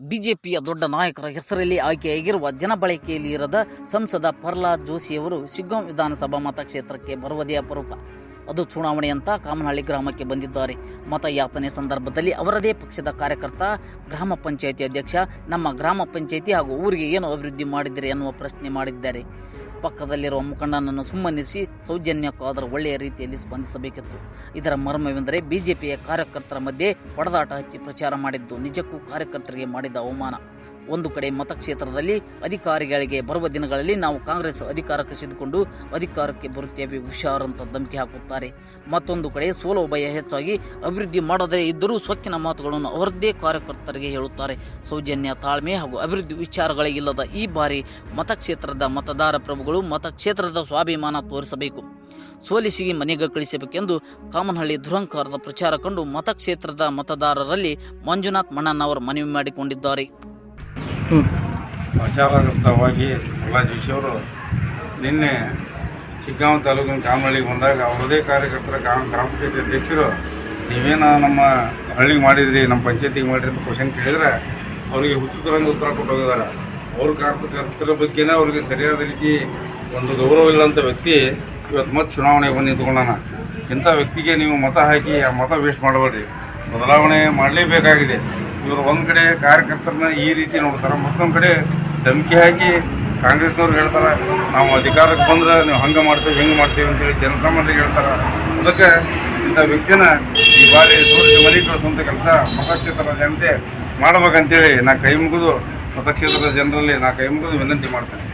ಬಿಜೆಪಿಯ ದೊಡ್ಡ ನಾಯಕರ ಹೆಸರಲ್ಲಿ ಆಯ್ಕೆಯಾಗಿರುವ ಜನಬಳಕೆಯಲ್ಲಿ ಇರದ ಸಂಸದ ಪ್ರಹ್ಲಾದ್ ಜೋಶಿಯವರು ಶಿಗ್ಗಾಂ ವಿಧಾನಸಭಾ ಮತಕ್ಷೇತ್ರಕ್ಕೆ ಬರುವುದೇ ಅಪರೂಪ. ಅದು ಚುನಾವಣೆ ಅಂತ ಕಾಮನಹಳ್ಳಿ ಗ್ರಾಮಕ್ಕೆ ಬಂದಿದ್ದಾರೆ. ಮತಯಾಚನೆ ಸಂದರ್ಭದಲ್ಲಿ ಅವರದೇ ಪಕ್ಷದ ಕಾರ್ಯಕರ್ತ, ಗ್ರಾಮ ಪಂಚಾಯಿತಿ ಅಧ್ಯಕ್ಷ, ನಮ್ಮ ಗ್ರಾಮ ಪಂಚಾಯಿತಿ ಹಾಗೂ ಊರಿಗೆ ಏನು ಅಭಿವೃದ್ಧಿ ಮಾಡಿದ್ದೀರಿ ಎನ್ನುವ ಪ್ರಶ್ನೆ ಮಾಡಿದ್ದಾರೆ. ಪಕ್ಕದಲ್ಲಿರುವ ಮುಖಂಡನನ್ನು ಸುಮ್ಮನಿರಿಸಿ ಸೌಜನ್ಯಕ್ಕಾದರೂ ಒಳ್ಳೆಯ ರೀತಿಯಲ್ಲಿ ಸ್ಪಂದಿಸಬೇಕಿತ್ತು. ಇದರ ಮರ್ಮವೆಂದರೆ ಬಿಜೆಪಿಯ ಕಾರ್ಯಕರ್ತರ ಮಧ್ಯೆ ಹೊಡೆದಾಟ ಹಚ್ಚಿ ಪ್ರಚಾರ ಮಾಡಿದ್ದು, ನಿಜಕ್ಕೂ ಕಾರ್ಯಕರ್ತರಿಗೆ ಮಾಡಿದ ಅವಮಾನ. ಒಂದು ಕಡೆ ಮತಕ್ಷೇತ್ರದಲ್ಲಿ ಅಧಿಕಾರಿಗಳಿಗೆ ಬರುವ ದಿನಗಳಲ್ಲಿ ನಾವು ಕಾಂಗ್ರೆಸ್ ಅಧಿಕಾರ ಕಸಿದುಕೊಂಡು ಅಧಿಕಾರಕ್ಕೆ ಬರುತ್ತೇವೆ, ಹುಷಾರ್ ಅಂತ ಧಮಕಿ ಹಾಕುತ್ತಾರೆ. ಮತ್ತೊಂದು ಕಡೆ ಸೋಲೋ ಭಯ ಹೆಚ್ಚಾಗಿ ಅಭಿವೃದ್ಧಿ ಮಾಡದೇ ಇದ್ದರೂ ಸೊಕ್ಕಿನ ಮಾತುಗಳನ್ನು ಅವರದ್ದೇ ಕಾರ್ಯಕರ್ತರಿಗೆ ಹೇಳುತ್ತಾರೆ. ಸೌಜನ್ಯ, ತಾಳ್ಮೆ ಹಾಗೂ ಅಭಿವೃದ್ಧಿ ವಿಚಾರಗಳೇ ಇಲ್ಲದ ಈ ಬಾರಿ ಮತಕ್ಷೇತ್ರದ ಮತದಾರ ಪ್ರಭುಗಳು ಮತಕ್ಷೇತ್ರದ ಸ್ವಾಭಿಮಾನ ತೋರಿಸಬೇಕು. ಸೋಲಿಸಿಗೆ ಮನೆಗೆ ಕಳಿಸಬೇಕೆಂದು ಕಾಮನಹಳ್ಳಿ ದುರಂಕಾರದ ಪ್ರಚಾರ ಕಂಡು ಮತಕ್ಷೇತ್ರದ ಮತದಾರರಲ್ಲಿ ಮಂಜುನಾಥ್ ಮಣ್ಣನವರು ಮನವಿ ಮಾಡಿಕೊಂಡಿದ್ದಾರೆ. ಪ್ರಚಾರಯುಕ್ತವಾಗಿ ಪ್ರಹ್ಲಾದ್ ಅವರು ನಿನ್ನೆ ಚಿಕ್ಕಗಾಂವ್ ತಾಲೂಕಿನ ಕಾಮಹಳ್ಳಿಗೆ ಬಂದಾಗ ಅವರದೇ ಕಾರ್ಯಕರ್ತರ ಗ್ರಾಮ ಗ್ರಾಮ ಪಂಚಾಯತಿ ಅಧ್ಯಕ್ಷರು, ನೀವೇನು ನಮ್ಮ ಹಳ್ಳಿಗೆ ಮಾಡಿದ್ರಿ, ನಮ್ಮ ಪಂಚಾಯತಿಗೆ ಮಾಡಿರಿ ಅಂತ ಕ್ವಶನ್ ಕೇಳಿದ್ರೆ ಅವರಿಗೆ ಹುಚ್ಚುತರಂಗೆ ಉತ್ತರ ಕೊಟ್ಟು ಹೋಗಿದ್ದಾರೆ. ಅವ್ರ ಕಾರ್ಯಕರ್ತರ ಬಗ್ಗೆನೇ ಅವ್ರಿಗೆ ಸರಿಯಾದ ರೀತಿ ಒಂದು ಗೌರವ ಇಲ್ಲಂಥ ವ್ಯಕ್ತಿ ಇವತ್ತು ಮತ್ತೆ ಚುನಾವಣೆಗೆ ಬಂದು ನಿಂತ್ಕೊಂಡಾನ. ಇಂಥ ವ್ಯಕ್ತಿಗೆ ನೀವು ಮತ ಹಾಕಿ ಆ ಮತ ವೇಸ್ಟ್ ಮಾಡಬೇಡ್ರಿ. ಬದಲಾವಣೆ ಮಾಡಲೇಬೇಕಾಗಿದೆ. ಇವರು ಒಂದು ಕಡೆ ಕಾರ್ಯಕರ್ತರನ್ನ ಈ ರೀತಿ ನೋಡ್ತಾರೆ, ಮತ್ತೊಂದು ಕಡೆ ಧಮಕಿ ಹಾಕಿ ಕಾಂಗ್ರೆಸ್ನವ್ರು ಹೇಳ್ತಾರೆ, ನಾವು ಅಧಿಕಾರಕ್ಕೆ ಬಂದ್ರೆ ನೀವು ಹಂಗೆ ಮಾಡ್ತೀವಿ, ಹಿಂಗೆ ಮಾಡ್ತೀವಿ ಅಂತೇಳಿ ಜನಸಾಮಾನ್ಯರಿಗೆ ಹೇಳ್ತಾರೆ. ಅದಕ್ಕೆ ಇಂಥ ವ್ಯಕ್ತಿನ ಈ ಬಾರಿ ತೋರಿಸಿ ಮನೆ ಕಳಿಸುವಂಥ ಕೆಲಸ ಮತಕ್ಷೇತ್ರದ ಜನತೆ ಮಾಡ್ಬೇಕಂತೇಳಿ ನಾ ಕೈ ಮುಗಿದು ಮತಕ್ಷೇತ್ರದ ಜನರಲ್ಲಿ ನಾ ಕೈ ಮುಗಿದು ವಿನಂತಿ ಮಾಡ್ತೇನೆ.